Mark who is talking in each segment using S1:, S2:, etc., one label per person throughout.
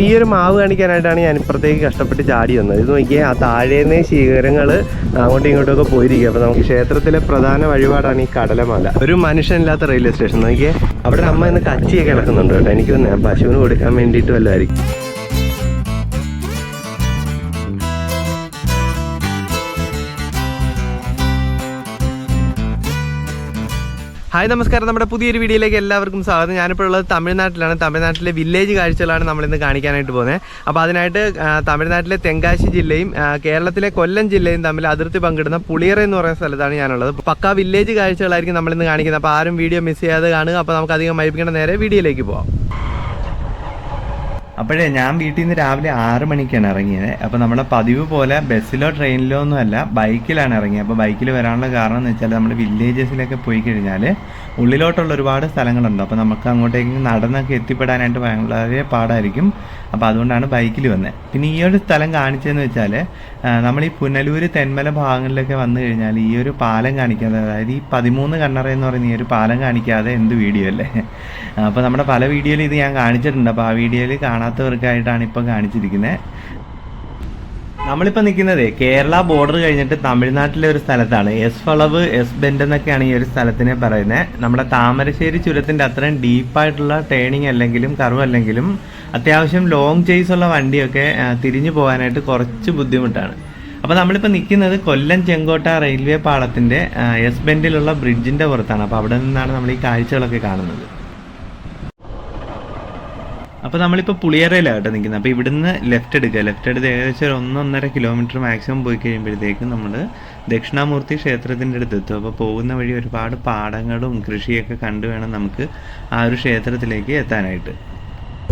S1: ഈ ഒരു മാവ് കാണിക്കാനായിട്ടാണ് ഞാൻ ഇപ്പുറത്തേക്ക് കഷ്ടപ്പെട്ട് ചാടി വന്നത്. ഇത് നോക്കിയാൽ ആ താഴേന്ന് ശീകരങ്ങൾ അങ്ങോട്ടും ഇങ്ങോട്ടും ഒക്കെ പോയിരിക്കുക അപ്പോൾ നമുക്ക് ക്ഷേത്രത്തിലെ പ്രധാന വഴിപാടാണ് ഈ കടലമല. ഒരു മനുഷ്യനില്ലാത്ത റെയിൽവേ സ്റ്റേഷൻ. നോക്കിയാൽ അവിടെ അമ്മ ഇന്ന് കച്ചിയൊക്കെ കിടക്കുന്നുണ്ട് കേട്ടോ. എനിക്ക് തന്നെ ഞാൻ പശുവിന് കൊടുക്കാൻ വേണ്ടിയിട്ട് വല്ലതായിരിക്കും. ഹായ് നമസ്കാരം. നമ്മുടെ പുതിയൊരു വീഡിയോയിലേക്ക് എല്ലാവർക്കും സ്വാഗതം. ഞാനിപ്പോൾ ഉള്ളത് തമിഴ്നാട്ടിലാണ്. തമിഴ്നാട്ടിലെ വില്ലേജ് കാഴ്ചകളാണ് നമ്മളിന്ന് കാണിക്കാനായിട്ട് പോകുന്നത്. അപ്പോൾ അതിനായിട്ട് തമിഴ്നാട്ടിലെ തെങ്കാശി ജില്ലയും കേരളത്തിലെ കൊല്ലം ജില്ലയും തമ്മിൽ അതിർത്തി പങ്കിടുന്ന പുളിയറ എന്ന് പറയുന്ന സ്ഥലത്താണ് ഞാനുള്ളത്. പക്ക വില്ലേജ് കാഴ്ചകളായിരിക്കും നമ്മളിന്ന് കാണിക്കുന്നത്. അപ്പോൾ ആരും വീഡിയോ മിസ് ചെയ്യാതെ കാണുക. അപ്പോൾ നമുക്ക് അധികം വൈപ്പിക്കേണ്ട നേരെ വീഡിയോയിലേക്ക് പോകാം അപ്പോഴേ ഞാൻ വീട്ടിൽ നിന്ന് രാവിലെ ആറ് മണിക്കാണ് ഇറങ്ങിയത്. അപ്പോൾ നമ്മുടെ പതിവ് പോലെ ബസ്സിലോ ട്രെയിനിലോ ഒന്നും അല്ല ബൈക്കിലാണ് ഇറങ്ങിയത്. അപ്പോൾ ബൈക്കിൽ വരാനുള്ള കാരണം എന്ന് വെച്ചാൽ നമ്മൾ വില്ലേജസിലൊക്കെ പോയി കഴിഞ്ഞാൽ ഉള്ളിലോട്ടുള്ള ഒരുപാട് സ്ഥലങ്ങളുണ്ട്. അപ്പോൾ നമുക്ക് അങ്ങോട്ടേക്ക് നടന്നൊക്കെ എത്തിപ്പെടാനായിട്ട് വളരെ പാടായിരിക്കും. അപ്പോൾ അതുകൊണ്ടാണ് ബൈക്കിൽ വന്നത്. പിന്നെ ഈ ഒരു സ്ഥലം കാണിച്ചതെന്ന് വെച്ചാൽ നമ്മൾ ഈ പുനലൂർ തെന്മല ഭാഗങ്ങളിലൊക്കെ വന്നു കഴിഞ്ഞാൽ ഈ ഒരു പാലം കാണിക്കാതെ അതായത് ഈ പതിമൂന്ന് കണ്ണറ എന്ന് പറയുന്ന ഈ ഒരു പാലം കാണിക്കാതെ എന്ത് വീഡിയോ അല്ലേ? അപ്പോൾ നമ്മുടെ പല വീഡിയോയിൽ ഇത് ഞാൻ കാണിച്ചിട്ടുണ്ട്. അപ്പോൾ ആ വീഡിയോയിൽ കാണാത്തവർക്കായിട്ടാണ് ഇപ്പം കാണിച്ചിരിക്കുന്നത്. നമ്മളിപ്പോൾ നിൽക്കുന്നത് കേരള ബോർഡർ കഴിഞ്ഞിട്ട് തമിഴ്നാട്ടിലെ ഒരു സ്ഥലത്താണ്. എസ് വളവ് എസ് ബെൻഡ് എന്നൊക്കെയാണ് ഈ ഒരു സ്ഥലത്തിനെ പറയുന്നത്. നമ്മുടെ താമരശ്ശേരി ചുരത്തിന്റെ അത്രയും ഡീപ്പായിട്ടുള്ള ടേണിംഗ് അല്ലെങ്കിലും കർവ് അല്ലെങ്കിലും അത്യാവശ്യം ലോങ് ചേസ് ഉള്ള വണ്ടിയൊക്കെ തിരിഞ്ഞു പോകാനായിട്ട് കുറച്ച് ബുദ്ധിമുട്ടാണ്. അപ്പോൾ നമ്മളിപ്പോൾ നിൽക്കുന്നത് കൊല്ലം ചെങ്കോട്ട റെയിൽവേ പാളത്തിന്റെ എസ് ബെൻഡിലുള്ള ബ്രിഡ്ജിന്റെ പുറത്താണ്. അപ്പോൾ അവിടെ നിന്നാണ് നമ്മൾ ഈ കാഴ്ചകളൊക്കെ കാണുന്നത്. അപ്പോൾ നമ്മളിപ്പോൾ പുളിയറയിലാണ് കേട്ടോ നിൽക്കുന്നത്. അപ്പോൾ ഇവിടുന്ന് ലെഫ്റ്റ് എടുക്കുക. ലെഫ്റ്റ് എടുത്ത് ഏകദേശം ഒരു ഒന്നൊന്നര കിലോമീറ്റർ മാക്സിമം പോയി കഴിയുമ്പോഴത്തേക്കും നമ്മൾ ദക്ഷിണാമൂർത്തി ക്ഷേത്രത്തിന്റെ അടുത്ത് എത്തും. അപ്പോൾ പോകുന്ന വഴി ഒരുപാട് പാടങ്ങളും കൃഷിയൊക്കെ കണ്ടു വേണം നമുക്ക് ആ ഒരു ക്ഷേത്രത്തിലേക്ക് എത്താനായിട്ട്.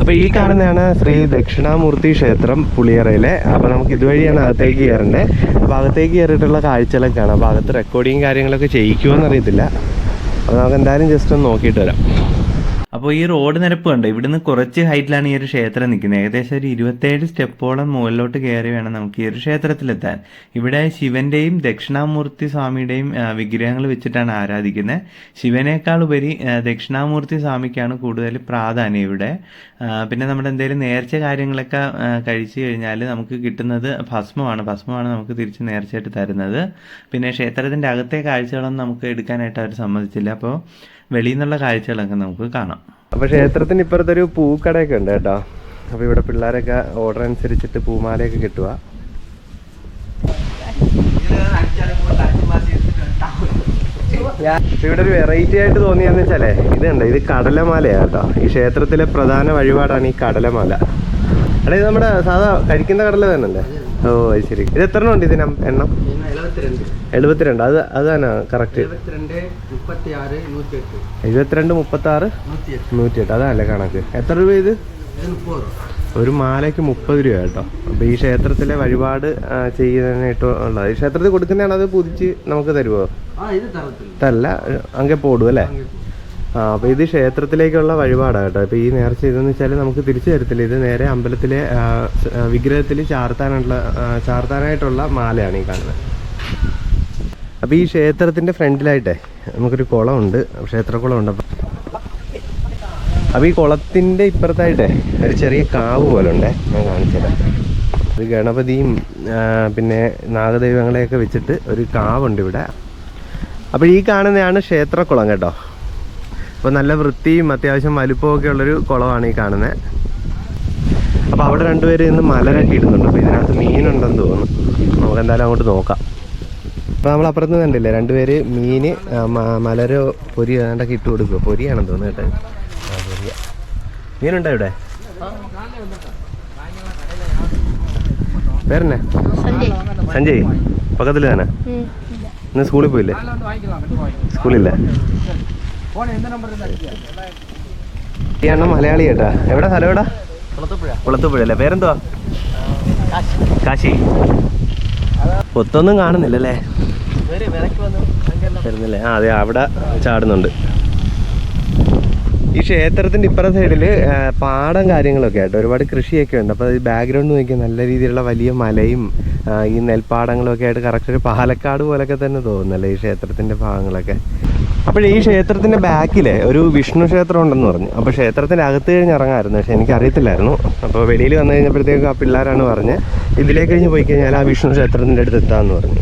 S1: അപ്പോൾ ഈ കാണുന്നതാണ് ശ്രീ ദക്ഷിണാമൂർത്തി ക്ഷേത്രം പുളിയറയിലെ. അപ്പോൾ നമുക്ക് ഇതുവഴിയാണ് അകത്തേക്ക് കയറേണ്ടത്. അപ്പോൾ അകത്തേക്ക് കയറിയിട്ടുള്ള കാഴ്ചകളൊക്കെ കാണാം. അപ്പോൾ അകത്ത് റെക്കോർഡിങ് കാര്യങ്ങളൊക്കെ ചെയ്യിക്കുമോ എന്നറിയത്തില്ല. അപ്പോൾ നമുക്ക് എന്തായാലും ജസ്റ്റ് ഒന്ന് നോക്കിയിട്ട് വരാം. അപ്പോൾ ഈ റോഡ് നിരപ്പ് കണ്ടോ? ഇവിടുന്ന് കുറച്ച് ഹൈറ്റിലാണ് ഈ ഒരു ക്ഷേത്രം നിൽക്കുന്നത്. ഏകദേശം ഒരു ഇരുപത്തേഴ് സ്റ്റെപ്പോളം മുകളിലോട്ട് കയറി വേണം നമുക്ക് ഈ ഒരു ക്ഷേത്രത്തിലെത്താൻ. ഇവിടെ ശിവന്റെയും ദക്ഷിണാമൂർത്തി സ്വാമിയുടെയും വിഗ്രഹങ്ങൾ വെച്ചിട്ടാണ് ആരാധിക്കുന്നത്. ശിവനേക്കാൾ ഉപരി ദക്ഷിണാമൂർത്തി സ്വാമിക്കാണ് കൂടുതൽ പ്രാധാന്യം ഇവിടെ. പിന്നെ നമ്മുടെ എന്തെങ്കിലും നേർച്ച കാര്യങ്ങളൊക്കെ കഴിച്ചു കഴിഞ്ഞാൽ നമുക്ക് കിട്ടുന്നത് ഭസ്മമാണ്. ഭസ്മമാണ് നമുക്ക് തിരിച്ച് നേർച്ചയായിട്ട് തരുന്നത്. പിന്നെ ക്ഷേത്രത്തിന്റെ അകത്തെ കാഴ്ചകളൊന്നും നമുക്ക് എടുക്കാനായിട്ട് അവർ സമ്മതിച്ചില്ല. അപ്പോൾ വെളിയിൽ നിന്നുള്ള കാഴ്ചകളൊക്കെ നമുക്ക് കാണാം. അപ്പോൾ ക്ഷേത്രത്തിന് ഇപ്പുറത്തൊരു പൂക്കടയൊക്കെ ഉണ്ട് കേട്ടോ. അപ്പോൾ ഇവിടെ പിള്ളേരൊക്കെ ഓർഡർ അനുസരിച്ചിട്ട് പൂമാലയൊക്കെ കിട്ടുക. ഇവിടെ ഒരു വെറൈറ്റി ആയിട്ട് തോന്നിയെന്ന് വെച്ചാലേ ഉണ്ട് ഇത് കടലമാലയാണ് കേട്ടോ. ഈ ക്ഷേത്രത്തിലെ പ്രധാന വഴിപാടാണ് ഈ കടലമാല. എടാ ഇത് നമ്മുടെ സാധാ കഴിക്കുന്ന കടല തന്നെ അല്ലേ ഓ അത് ശരി. ഇത് എത്ര ഉണ്ട് ഇതിന് എണ്ണം? എഴുപത്തിരണ്ട്. അത് അതാണ് കറക്റ്റ്
S2: മുപ്പത്തി
S1: എഴുപത്തിരണ്ട് മുപ്പത്തി ആറ്
S2: നൂറ്റി
S1: എട്ട് അതല്ലേ കണക്ക്. എത്ര രൂപ ഇത്? ഒരു മാലയ്ക്ക് മുപ്പത് രൂപ കേട്ടോ. അപ്പൊ ഈ ക്ഷേത്രത്തിലെ വഴിപാട് ചെയ്യുന്നതിനായിട്ട് ഉള്ളത്. ഈ ക്ഷേത്രത്തിൽ കൊടുക്കുന്നതാണ് അത് പുതിച്ച് നമുക്ക് തരുമോ തല്ല അങ്ങെ പോടും അല്ലേ? ആ അപ്പോൾ ഇത് ക്ഷേത്രത്തിലേക്കുള്ള വഴിപാടാണ് കേട്ടോ. അപ്പോൾ ഈ നേർച്ച ഇതെന്ന് വെച്ചാൽ നമുക്ക് തിരിച്ചു തരത്തില്ല. ഇത് നേരെ അമ്പലത്തിലെ വിഗ്രഹത്തിൽ ചാർത്താനുള്ള ചാർത്താനായിട്ടുള്ള മാലയാണ് ഈ കാണുന്നത്. അപ്പോൾ ഈ ക്ഷേത്രത്തിന്റെ ഫ്രണ്ടിലായിട്ടേ നമുക്കൊരു കുളമുണ്ട്. ക്ഷേത്രക്കുളമുണ്ട്. അപ്പം അപ്പോൾ ഈ കുളത്തിന്റെ ഇപ്പുറത്തായിട്ടേ ഒരു ചെറിയ കാവ് പോലെ ഉണ്ടേ ഞാൻ കാണിച്ചുതരാം ഒരു ഗണപതിയും പിന്നെ നാഗദൈവങ്ങളെയൊക്കെ വെച്ചിട്ട് ഒരു കാവുണ്ട് ഇവിടെ. അപ്പോൾ ഈ കാണുന്നതാണ് ക്ഷേത്രക്കുളം കേട്ടോ. അപ്പോൾ നല്ല വൃത്തിയും അത്യാവശ്യം വലുപ്പമൊക്കെ ഉള്ളൊരു കുളമാണ് ഈ കാണുന്നത് അപ്പോൾ അവിടെ രണ്ടുപേരും ഇന്ന് മലരൊക്കെ ഇടുന്നുണ്ട്. അപ്പോൾ ഇതിനകത്ത് മീനുണ്ടെന്ന് തോന്നുന്നു. നമുക്ക് എന്തായാലും അങ്ങോട്ട് നോക്കാം. അപ്പോൾ നമ്മൾ അപ്പുറത്ത് നിന്ന് കണ്ടില്ലേ? രണ്ടുപേര് മീൻ മലര പൊരി ഏതാണ്ടൊക്കെ ഇട്ട് കൊടുക്കുക പൊരിയാണെന്ന് തോന്നുന്നു കേട്ടോ. ആ പൊരിയ. മീനുണ്ടോ ഇവിടെ? പേരെന്നെ? സഞ്ജയ്. പക്കത്തിൽ തന്നെ. ഇന്ന് സ്കൂളിൽ പോയില്ലേ? സ്കൂളില്ല. ഈ അണ്ണ മലയാളി കേട്ടാ എവിടെ സ്ഥലം എവിടെ? കുളത്തുപുഴ അല്ലേ? പേരെന്തുവാ? കാശി. ഒത്തൊന്നും കാണുന്നില്ലല്ലേ? വരുന്നില്ലേ? ആ അതെ അവിടെ ചാടുന്നുണ്ട്. ഈ ക്ഷേത്രത്തിന്റെ ഇപ്പുറ സൈഡിൽ പാടം കാര്യങ്ങളൊക്കെ ആയിട്ട് ഒരുപാട് കൃഷിയൊക്കെ ഉണ്ട്. അപ്പോൾ ഈ ബാക്ക്ഗ്രൗണ്ട് നോക്കിയാൽ നല്ല രീതിയിലുള്ള വലിയ മലയും ഈ നെൽപ്പാടങ്ങളും ഒക്കെ ആയിട്ട് കറക്റ്റ് ഒരു പാലക്കാട് പോലൊക്കെ തന്നെ തോന്നുന്നല്ലേ ഈ ക്ഷേത്രത്തിന്റെ ഭാഗങ്ങളൊക്കെ? അപ്പോൾ ഈ ക്ഷേത്രത്തിന്റെ ബാക്കിൽ ഒരു വിഷ്ണു ക്ഷേത്രം ഉണ്ടെന്ന് പറഞ്ഞു. അപ്പോൾ ക്ഷേത്രത്തിന്റെ അകത്ത് കഴിഞ്ഞ് ഇറങ്ങാമായിരുന്നു പക്ഷേ എനിക്ക് അറിയത്തില്ലായിരുന്നു അപ്പോൾ വെളിയിൽ വന്നു കഴിഞ്ഞപ്പോഴത്തേക്ക് ആ പിള്ളേരാണ് പറഞ്ഞത് ഇതിലേക്ക് കഴിഞ്ഞ് പോയി കഴിഞ്ഞാൽ ആ വിഷ്ണു ക്ഷേത്രത്തിന്റെ അടുത്ത് എത്താമെന്ന് പറഞ്ഞു.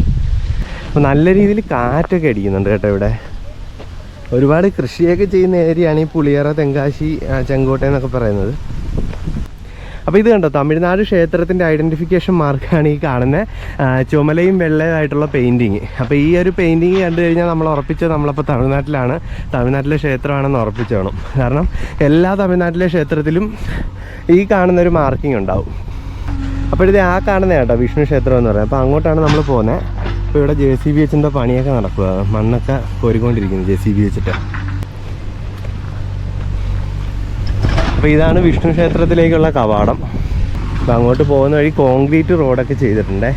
S1: അപ്പോൾ നല്ല രീതിയിൽ കാറ്റൊക്കെ അടിക്കുന്നുണ്ട് കേട്ടോ ഇവിടെ. ഒരുപാട് കൃഷിയൊക്കെ ചെയ്യുന്ന ഏരിയയാണ് ഈ പുളിയറ തെങ്കാശി ചെങ്കോട്ട എന്നൊക്കെ പറയുന്നത്. അപ്പോൾ ഇത് കണ്ടോ തമിഴ്നാട് ക്ഷേത്രത്തിന്റെ ഐഡന്റിഫിക്കേഷൻ മാർക്കാണ് ഈ കാണുന്ന. ചുമലയും വെള്ളയായിട്ടുള്ള പെയിന്റിങ് അപ്പോൾ ഈ ഒരു പെയിന്റിങ് കണ്ടു കഴിഞ്ഞാൽ നമ്മൾ ഉറപ്പിച്ചത് നമ്മളപ്പോൾ തമിഴ്നാട്ടിലാണ്. തമിഴ്നാട്ടിലെ ക്ഷേത്രമാണെന്ന് ഉറപ്പിച്ചു വേണം കാരണം എല്ലാ തമിഴ്നാട്ടിലെ ക്ഷേത്രത്തിലും ഈ കാണുന്ന ഒരു മാർക്കിംഗ് ഉണ്ടാവും അപ്പോഴത്തെ ആ കാണുന്ന കേട്ടോ വിഷ്ണു ക്ഷേത്രം എന്ന് പറയുന്നത്. അപ്പോൾ അങ്ങോട്ടാണ് നമ്മൾ പോകുന്നത് അപ്പോൾ ഇവിടെ ജെ സി ബി വെച്ചിന്റെ പണിയൊക്കെ നടക്കുക? മണ്ണൊക്കെ കോരിക്കൊണ്ടിരിക്കുന്നു ജെ സി ബി വെച്ചിട്ട്. അപ്പോൾ ഇതാണ് വിഷ്ണു ക്ഷേത്രത്തിലേക്കുള്ള കവാടം. അപ്പോൾ അങ്ങോട്ട് പോകുന്ന വഴി കോൺക്രീറ്റ് റോഡൊക്കെ ചെയ്തിട്ടുണ്ടേ.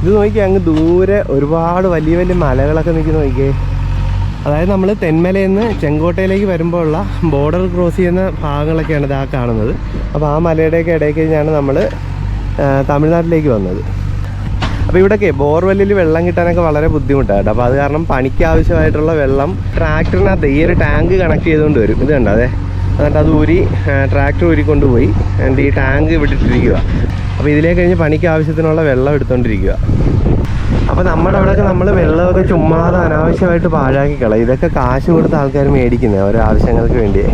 S1: ഇത് നോക്കി അങ്ങ് ദൂരെ ഒരുപാട് വലിയ വലിയ മലകളൊക്കെ നിൽക്കുന്ന നോക്കിയേ അതായത് നമ്മൾ തെന്മലയിൽ നിന്ന് ചെങ്കോട്ടയിലേക്ക് വരുമ്പോൾ ഉള്ള ബോർഡർ ക്രോസ് ചെയ്യുന്ന ഭാഗങ്ങളൊക്കെയാണ് ഇതാ കാണുന്നത്. അപ്പോൾ ആ മലയുടെയൊക്കെ ഇടയ്ക്ക് കഴിഞ്ഞാണ് നമ്മൾ തമിഴ്നാട്ടിലേക്ക് വന്നത്. അപ്പോൾ ഇവിടെയൊക്കെ ബോർവെല്ലിൽ വെള്ളം കിട്ടാനൊക്കെ വളരെ ബുദ്ധിമുട്ടാണ് അപ്പോൾ അത് കാരണം പണിക്ക് ആവശ്യമായിട്ടുള്ള വെള്ളം ട്രാക്ടറിനകത്ത് ഈ ഒരു ടാങ്ക് കണക്ട് ചെയ്തുകൊണ്ട് വരും. ഇത് കണ്ടോ? അതെ. എന്നിട്ട് അത് ഊരി ട്രാക്ടർ ഊരിക്കൊണ്ട് പോയി എന്നിട്ട് ഈ ടാങ്ക് വിട്ടിട്ടിരിക്കുക അപ്പോൾ ഇതിലേക്ക് കഴിഞ്ഞ് പണിക്ക് ആവശ്യത്തിനുള്ള വെള്ളം എടുത്തുകൊണ്ടിരിക്കുക അപ്പോൾ നമ്മുടെ അവിടെയൊക്കെ നമ്മൾ വെള്ളമൊക്കെ ചുമ്മാതെ അനാവശ്യമായിട്ട് പാഴാക്കി ഇതൊക്കെ കാശ് കൊടുത്ത ആൾക്കാർ മേടിക്കുന്നത് ഓരോ ആവശ്യങ്ങൾക്ക് വേണ്ടിയേ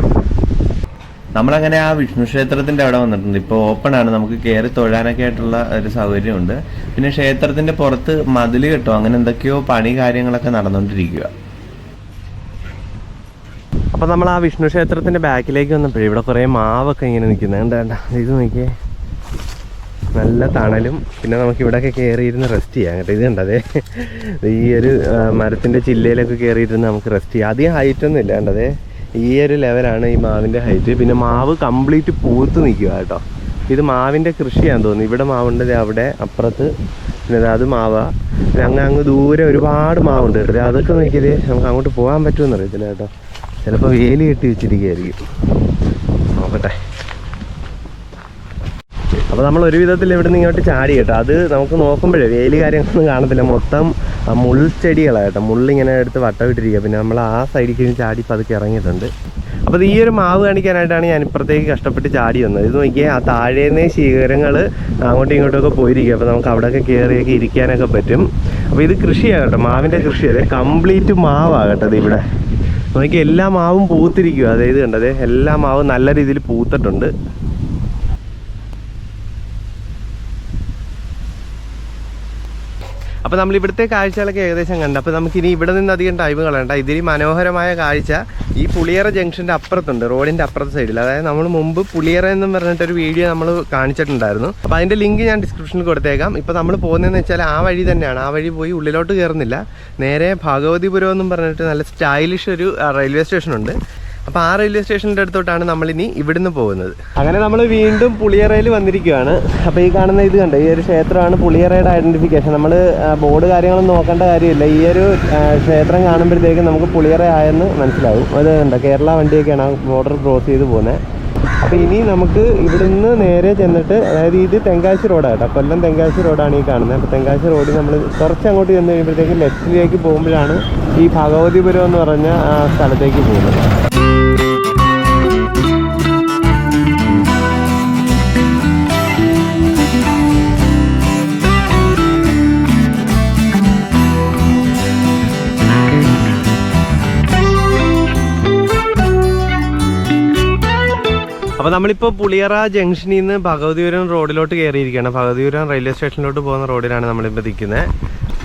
S3: നമ്മളങ്ങനെ ആ വിഷ്ണു ക്ഷേത്രത്തിന്റെ അവിടെ വന്നിട്ടുണ്ട്. ഇപ്പോൾ ഓപ്പൺ ആണ്. നമുക്ക് കയറി തൊഴാനൊക്കെ ആയിട്ടുള്ള ഒരു സൗകര്യമുണ്ട്. പിന്നെ ക്ഷേത്രത്തിന്റെ പുറത്ത് മതിൽ കെട്ടോ. അങ്ങനെ എന്തൊക്കെയോ പണി കാര്യങ്ങളൊക്കെ നടന്നുകൊണ്ടിരിക്കുക
S1: അപ്പോൾ നമ്മൾ ആ വിഷ്ണു ക്ഷേത്രത്തിന്റെ ബാക്കിലേക്ക് വന്നപ്പോഴേ ഇവിടെ കുറേ മാവൊക്കെ ഇങ്ങനെ നിൽക്കുന്നത് കണ്ട ഇത് നോക്കിയേ. നല്ല തണലും. പിന്നെ നമുക്ക് ഇവിടെയൊക്കെ കയറിയിരുന്ന് റെസ്റ്റ് ചെയ്യാം കേട്ടോ. ഇത് കണ്ടതേ ഈ ഒരു മരത്തിന്റെ ചില്ലയിലൊക്കെ കയറിയിരുന്ന് നമുക്ക് റെസ്റ്റ് ചെയ്യാം. അധികം ഹൈറ്റ് ഒന്നും ഇല്ല കണ്ടതേ ഈ ഒരു ലെവലാണ് ഈ മാവിന്റെ ഹൈറ്റ് പിന്നെ മാവ് കംപ്ലീറ്റ് പൂത്ത് നിൽക്കുക കേട്ടോ. ഇത് മാവിന്റെ കൃഷിയാണെന്ന് തോന്നുന്നു. ഇവിടെ മാവുണ്ട് അവിടെ അപ്പുറത്ത്. പിന്നെ അത് മാവാ. പിന്നെ അങ്ങ് അങ്ങ് ദൂരെ ഒരുപാട് മാവുണ്ട്. കേട്ടോ അതൊക്കെ നോക്കിയത് നമുക്ക് അങ്ങോട്ട് പോകാൻ പറ്റുമെന്ന് അറിയത്തില്ല കേട്ടോ. ചിലപ്പോൾ വേലി കെട്ടി വെച്ചിരിക്കുകയായിരിക്കും നോക്കട്ടെ. അപ്പോൾ നമ്മൾ ഒരു വിധത്തിൽ ഇവിടെ നിന്ന് ഇങ്ങോട്ട് ചാടി കേട്ടോ. അത് നമുക്ക് നോക്കുമ്പോഴേ വേലി കാര്യങ്ങളൊന്നും കാണത്തില്ല. മൊത്തം മുൾച്ചെടികളാണ് കേട്ടോ. മുള്ളിങ്ങനെ എടുത്ത് വട്ടമിട്ടിരിക്കുക പിന്നെ നമ്മൾ ആ സൈഡിൽ ചാടി പതുക്കെ ഇറങ്ങിയിട്ടുണ്ട്. അപ്പോൾ ഈ ഒരു മാവ് കാണിക്കാനായിട്ടാണ് ഞാൻ ഇപ്പുറത്തേക്ക് കഷ്ടപ്പെട്ട് ചാടി വന്നത്. ഇത് നോക്കിയാൽ ആ താഴേന്ന് ശീകരങ്ങൾ അങ്ങോട്ടും ഇങ്ങോട്ടുമൊക്കെ പോയിരിക്കും. അപ്പോൾ നമുക്ക് അവിടെയൊക്കെ കയറിയൊക്കെ ഇരിക്കാനൊക്കെ പറ്റും. അപ്പോൾ ഇത് കൃഷിയാകട്ടെ കേട്ടോ മാവിന്റെ കൃഷി അതെ കംപ്ലീറ്റ് മാവാകട്ടെ അത് ഇവിടെ. നോക്കി എല്ലാ മാവും പൂത്തിരിക്കുക അതായത് കണ്ടത് എല്ലാ മാവും നല്ല രീതിയിൽ പൂത്തിട്ടുണ്ട്. അപ്പോൾ നമ്മൾ ഇവിടുത്തെ കാഴ്ചകളൊക്കെ ഏകദേശം കണ്ടു. അപ്പോൾ നമുക്കിനി ഇവിടെ നിന്ന് അധികം ടൈം കളയണ്ട. ഇതിന് മനോഹരമായ കാഴ്ച ഈ പുളിയറ ജംഗ്ഷന്റെ അപ്പുറത്തുണ്ട് റോഡിന്റെ അപ്പുറത്തെ സൈഡിൽ അതായത് നമ്മൾ മുമ്പ് പുളിയറ എന്നും പറഞ്ഞിട്ടൊരു വീഡിയോ നമ്മൾ കാണിച്ചിട്ടുണ്ടായിരുന്നു. അപ്പോൾ അതിന്റെ ലിങ്ക് ഞാൻ ഡിസ്ക്രിപ്ഷനിൽ കൊടുത്തേക്കാം. ഇപ്പോൾ നമ്മൾ പോകുന്നതെന്ന് വെച്ചാൽ ആ വഴി തന്നെയാണ്. ആ വഴി പോയി ഉള്ളിലോട്ട് കയറുന്നില്ല നേരെ ഭാഗവതിപുരം എന്നും പറഞ്ഞിട്ട് നല്ല സ്റ്റൈലിഷ് ഒരു റെയിൽവേ സ്റ്റേഷൻ ഉണ്ട്. അപ്പോൾ ആ റെയിൽവേ സ്റ്റേഷന്റെ അടുത്തോട്ടാണ് നമ്മൾ ഇനി ഇവിടുന്ന് പോകുന്നത്. അങ്ങനെ നമ്മൾ വീണ്ടും പുളിയറയിൽ വന്നിരിക്കുകയാണ് അപ്പോൾ ഈ കാണുന്ന ഇത് കണ്ടോ? ഈ ഒരു ക്ഷേത്രമാണ് പുളിയറയുടെ ഐഡന്റിഫിക്കേഷൻ നമ്മൾ ബോർഡ് കാര്യങ്ങളൊന്നും നോക്കേണ്ട കാര്യമില്ല. ഈ ഒരു ക്ഷേത്രം കാണുമ്പോഴത്തേക്കും നമുക്ക് പുളിയറ ആയെന്ന് മനസ്സിലാവും. അത് കണ്ടോ? കേരള വണ്ടിയൊക്കെയാണ് ബോർഡർ ക്രോസ് ചെയ്ത് പോകുന്നത് അപ്പോൾ ഇനി നമുക്ക് ഇവിടുന്ന് നേരെ ചെന്നിട്ട് അതായത് ഇത് തെങ്കാശി റോഡാണ് കേട്ടോ. കൊല്ലം തെങ്കാശി റോഡാണ് ഈ കാണുന്നത് അപ്പോൾ തെങ്കാശി റോഡിൽ നമ്മൾ കുറച്ച് അങ്ങോട്ട് ചെന്ന് കഴിയുമ്പോഴത്തേക്ക് ലെഫ്റ്റിലേക്ക് പോകുമ്പോഴാണ് ഈ ഭഗവതിപുരം എന്ന് പറഞ്ഞ സ്ഥലത്തേക്ക് പോകുന്നത്. അപ്പോൾ നമ്മളിപ്പോ പുളിയറ ജംഗ്ഷനിൽ നിന്ന് ഭഗവതിപുരം റോഡിലോട്ട് കയറിയിരിക്കുകയാണ് ഭഗവതിപുരം റെയിൽവേ സ്റ്റേഷനിലോട്ട് പോകുന്ന റോഡിലാണ് നമ്മളിപ്പോൾ നിൽക്കുന്നത്.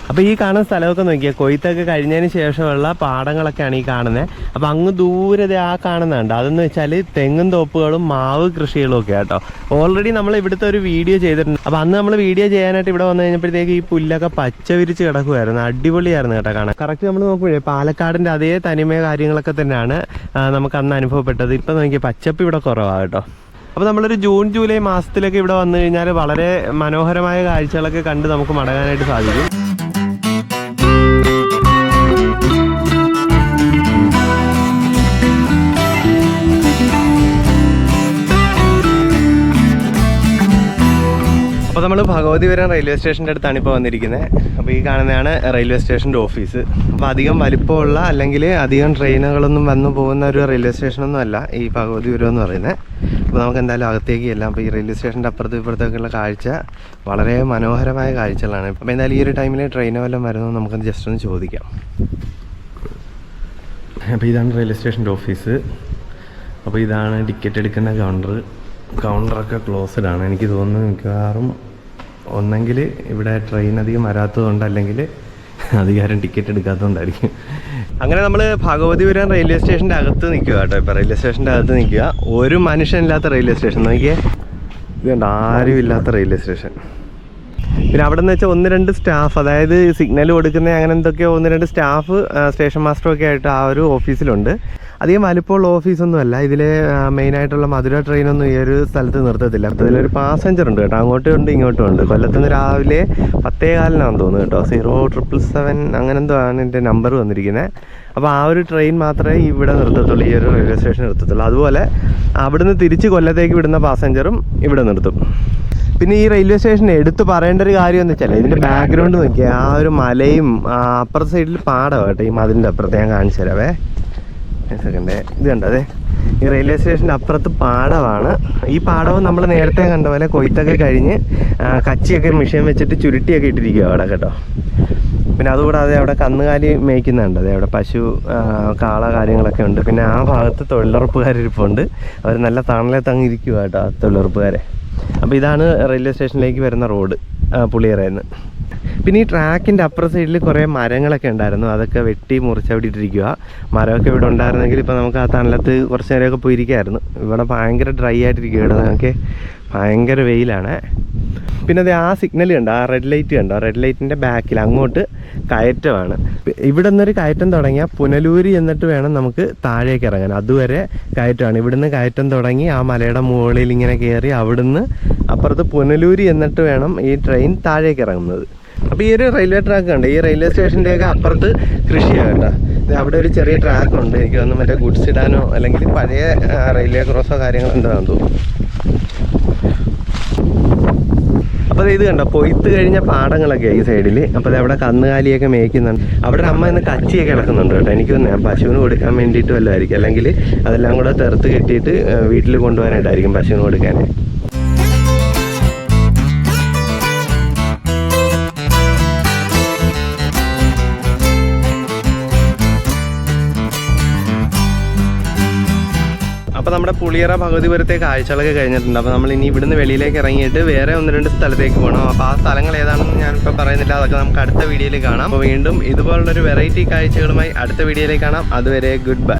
S1: അപ്പോൾ ഈ കാണുന്ന സ്ഥലമൊക്കെ നോക്കിയാൽ കൊയ്ത്തൊക്കെ കഴിഞ്ഞതിന് ശേഷമുള്ള പാടങ്ങളൊക്കെയാണ് ഈ കാണുന്നത് അപ്പോൾ അങ്ങ് ദൂരത ആ കാണുന്നുണ്ട്. അതെന്ന് വെച്ചാൽ തെങ്ങും തോപ്പുകളും മാവ് കൃഷികളും ഒക്കെ കേട്ടോ ഓൾറെഡി നമ്മൾ ഇവിടുത്തെ ഒരു വീഡിയോ ചെയ്തിട്ടുണ്ട്. അപ്പോൾ അന്ന് നമ്മൾ വീഡിയോ ചെയ്യാനായിട്ട് ഇവിടെ വന്നു കഴിഞ്ഞപ്പോഴത്തേക്ക് ഈ പുല്ലൊക്കെ പച്ച വിരിച്ച് കിടക്കുമായിരുന്നു അടിപൊളിയായിരുന്നു കേട്ടോ കാണാൻ. കറക്റ്റ് നമ്മൾ നോക്കുമ്പോഴേ പാലക്കാടിന്റെ അതേ തനിമയ കാര്യങ്ങളൊക്കെ തന്നെയാണ് നമുക്ക് അന്ന് അനുഭവപ്പെട്ടത്. ഇപ്പൊ നോക്കിയാൽ പച്ചപ്പ് ഇവിടെ കുറവാണ് കേട്ടോ. അപ്പോൾ നമ്മളൊരു ജൂൺ ജൂലൈ മാസത്തിലൊക്കെ ഇവിടെ വന്നു കഴിഞ്ഞാൽ വളരെ മനോഹരമായ കാഴ്ചകളൊക്കെ കണ്ട് നമുക്ക് മടങ്ങാനായിട്ട് സാധിക്കും. അപ്പോൾ നമ്മൾ ഭഗവതിപുരം റെയിൽവേ സ്റ്റേഷന്റെ അടുത്താണ് ഇപ്പോൾ വന്നിരിക്കുന്നത് അപ്പോൾ ഈ കാണുന്നതാണ് റെയിൽവേ സ്റ്റേഷന്റെ ഓഫീസ് അപ്പോൾ അധികം വലിപ്പമുള്ള അല്ലെങ്കിൽ അധികം ട്രെയിനുകളൊന്നും വന്നു പോകുന്ന ഒരു റെയിൽവേ സ്റ്റേഷനൊന്നും അല്ല ഈ ഭഗവതിപുരം എന്ന് പറയുന്നത് അപ്പോൾ നമുക്ക് എന്തായാലും അകത്തേക്ക് എല്ലാം അപ്പോൾ ഈ റെയിൽവേ സ്റ്റേഷന്റെ അപ്പുറത്തും ഇപ്പുറത്തേക്കുള്ള കാഴ്ച വളരെ മനോഹരമായ കാഴ്ചകളാണ്. അപ്പോൾ എന്തായാലും ഈ ഒരു ടൈമിൽ ട്രെയിൻ വല്ലതും വരുന്നു നമുക്കത് ജസ്റ്റ് ഒന്ന് ചോദിക്കാം. അപ്പോൾ ഇതാണ് റെയിൽവേ സ്റ്റേഷന്റെ ഓഫീസ് അപ്പോൾ ഇതാണ് ടിക്കറ്റ് എടുക്കുന്ന കൗണ്ടർ കൗണ്ടറൊക്കെ ക്ലോസ്ഡ് ആണ്. എനിക്ക് തോന്നുന്നു മിക്കവാറും ഒന്നെങ്കിൽ ഇവിടെ ട്രെയിൻ അധികം വരാത്തതുകൊണ്ട് അല്ലെങ്കിൽ അധികാരം ടിക്കറ്റ് എടുക്കാത്തതുകൊണ്ടായിരിക്കും. അങ്ങനെ നമ്മൾ ഭഗവതിപുരം റെയിൽവേ സ്റ്റേഷന്റെ അകത്ത് നിൽക്കുക കേട്ടോ ഇപ്പോൾ റെയിൽവേ സ്റ്റേഷന്റെ അകത്ത് നിൽക്കുക. ഒരു മനുഷ്യനില്ലാത്ത റെയിൽവേ സ്റ്റേഷൻ നോക്കിയേ. ഇത് കണ്ടോ? ആരും ഇല്ലാത്ത റെയിൽവേ സ്റ്റേഷൻ പിന്നെ അവിടെ നിന്ന് വെച്ചാൽ ഒന്ന് രണ്ട് സ്റ്റാഫ് അതായത് സിഗ്നൽ കൊടുക്കുന്ന അങ്ങനെ എന്തൊക്കെയോ ഒന്ന് രണ്ട് സ്റ്റാഫ് സ്റ്റേഷൻ മാസ്റ്ററൊക്കെ ആയിട്ട് ആ ഒരു ഓഫീസിലുണ്ട് അധികം വലിപ്പമുള്ള ഓഫീസൊന്നും അല്ല ഇതിൽ മെയിനായിട്ടുള്ള മധുര ട്രെയിനൊന്നും ഈ ഒരു സ്ഥലത്ത് നിർത്തത്തില്ല. ഇതിലൊരു പാസഞ്ചർ ഉണ്ട് കേട്ടോ. അങ്ങോട്ടും ഉണ്ട് ഇങ്ങോട്ടും ഉണ്ട്. കൊല്ലത്തുനിന്ന് രാവിലെ പത്തേ കാലിനാണെന്ന് തോന്നുന്നു കേട്ടോ. സീറോ ട്രിപ്പിൾ സെവൻ അങ്ങനെന്തോ ആണ് എന്റെ നമ്പർ വന്നിരിക്കുന്നത് അപ്പോൾ ആ ഒരു ട്രെയിൻ മാത്രമേ ഇവിടെ നിർത്തത്തുള്ളൂ. ഈ ഒരു റെയിൽവേ സ്റ്റേഷൻ നിർത്തത്തുള്ളൂ. അതുപോലെ അവിടുന്ന് തിരിച്ച് കൊല്ലത്തേക്ക് വിടുന്ന പാസഞ്ചറും ഇവിടെ നിർത്തും. പിന്നെ ഈ റെയിൽവേ സ്റ്റേഷൻ എടുത്തു പറയേണ്ട ഒരു കാര്യം എന്ന് വെച്ചാൽ ഇതിന്റെ ബാക്ക്ഗ്രൗണ്ട് നോക്കിയാൽ ആ ഒരു മലയും അപ്പുറത്തെ സൈഡിൽ പാടം കേട്ടോ ഈ മതിലിന്റെ അപ്പുറത്ത്. ഞാൻ കാണിച്ചു തരാവേ. സെക്കൻഡ് ഇത് കണ്ട? അതെ. ഈ റെയിൽവേ സ്റ്റേഷന്റെ അപ്പുറത്ത് പാടമാണ് ഈ പാടവും നമ്മൾ നേരത്തെ കണ്ട പോലെ കൊയ്ത്തൊക്കെ കഴിഞ്ഞ് കച്ചിയൊക്കെ മെഷീൻ വെച്ചിട്ട് ചുരുട്ടിയൊക്കെ ഇട്ടിരിക്കുക അവിടെ കേട്ടോ. പിന്നെ അതുകൂടാതെ അവിടെ കന്നുകാലി മേയ്ക്കുന്നുണ്ട്. അതെ അവിടെ പശു കാള കാര്യങ്ങളൊക്കെ ഉണ്ട്. പിന്നെ ആ ഭാഗത്ത് തൊഴിലുറപ്പുകാരിരിപ്പുണ്ട് അവർ നല്ല തണലെ തങ്ങിയിരിക്കുക കേട്ടോ തൊഴിലുറപ്പുകാരെ. അപ്പോൾ ഇതാണ് റെയിൽവേ സ്റ്റേഷനിലേക്ക് വരുന്ന റോഡ് പുളിയറയിൽ പിന്നെ ഈ ട്രാക്കിന്റെ അപ്പുറ സൈഡിൽ കുറേ മരങ്ങളൊക്കെ ഉണ്ടായിരുന്നു. അതൊക്കെ വെട്ടി മുറിച്ച് അവിടെ ഇട്ടിരിക്കുക മരമൊക്കെ ഇവിടെ ഉണ്ടായിരുന്നെങ്കിൽ ഇപ്പോൾ നമുക്ക് ആ തണലത്ത് കുറച്ച് നേരമൊക്കെ പോയിരിക്കായിരുന്നു. ഇവിടെ ഭയങ്കര ഡ്രൈ ആയിട്ടിരിക്കുക ഇവിടെ നമുക്ക് ഭയങ്കര വെയിലാണ്. പിന്നെ അത് ആ സിഗ്നൽ കണ്ടോ? ആ റെഡ് ലൈറ്റ് കണ്ടോ? റെഡ് ലൈറ്റിന്റെ ബാക്കിൽ അങ്ങോട്ട് കയറ്റമാണ്. ഇവിടെ നിന്നൊരു കയറ്റം തുടങ്ങിയാൽ പുനലൂരി എന്നിട്ട് വേണം നമുക്ക് താഴേക്ക് ഇറങ്ങാൻ. അതുവരെ കയറ്റമാണ്. ഇവിടുന്ന് കയറ്റം തുടങ്ങി ആ മലയുടെ മുകളിൽ ഇങ്ങനെ കയറി അവിടുന്ന് അപ്പുറത്ത് പുനലൂരി എന്നിട്ട് വേണം ഈ ട്രെയിൻ താഴേക്ക് ഇറങ്ങുന്നത്. അപ്പോൾ ഈ ഒരു റെയിൽവേ ട്രാക്ക് ഉണ്ട് ഈ റെയിൽവേ സ്റ്റേഷന്റെയൊക്കെ അപ്പുറത്ത് കൃഷിയാണ് കേട്ടോ. അവിടെ ഒരു ചെറിയ ട്രാക്ക് ഉണ്ട്. എനിക്ക് തോന്നുന്നു മറ്റേ ഗുഡ്സ് ഇടാനോ അല്ലെങ്കിൽ പഴയ റെയിൽവേ ക്രോസോ കാര്യങ്ങളോ എന്താണെന്ന് തോന്നുന്നു. അപ്പോൾ ഇത് കണ്ടോ പൊയ്ത്ത് കഴിഞ്ഞ പാടങ്ങളൊക്കെ ഈ സൈഡിൽ അപ്പോൾ അവിടെ കന്നുകാലിയൊക്കെ മേയ്ക്കുന്നുണ്ട്. അവിടെ അമ്മ ഇന്ന് കച്ചിയൊക്കെ കിടക്കുന്നുണ്ട് കേട്ടോ. എനിക്ക് തോന്നുന്നു പശുവിന് കൊടുക്കാൻ വേണ്ടിയിട്ട് വല്ലതായിരിക്കും. അല്ലെങ്കിൽ അതെല്ലാം കൂടെ തെറുത്ത് കെട്ടിയിട്ട് വീട്ടിൽ കൊണ്ടുപോകാനായിട്ടായിരിക്കും പശുവിന് കൊടുക്കാൻ അപ്പോൾ നമ്മുടെ പുളിയറ ഭഗവതിപുരത്തെ കാഴ്ചകളൊക്കെ കഴിഞ്ഞിട്ടുണ്ട്. അപ്പോൾ നമ്മൾ ഇനി ഇവിടുന്ന് വെളിയിലേക്ക് ഇറങ്ങിയിട്ട് വേറെ ഒന്ന് രണ്ട് സ്ഥലത്തേക്ക് പോകണം അപ്പോൾ ആ സ്ഥലങ്ങൾ ഏതാണെന്ന് ഞാനിപ്പോൾ പറയുന്നില്ല. അതൊക്കെ നമുക്ക് അടുത്ത വീഡിയോയിൽ കാണാം. അപ്പോൾ വീണ്ടും ഇതുപോലുള്ളൊരു വെറൈറ്റി കാഴ്ചകളുമായി അടുത്ത വീഡിയോയിൽ കാണാം. അതുവരെ ഗുഡ് ബൈ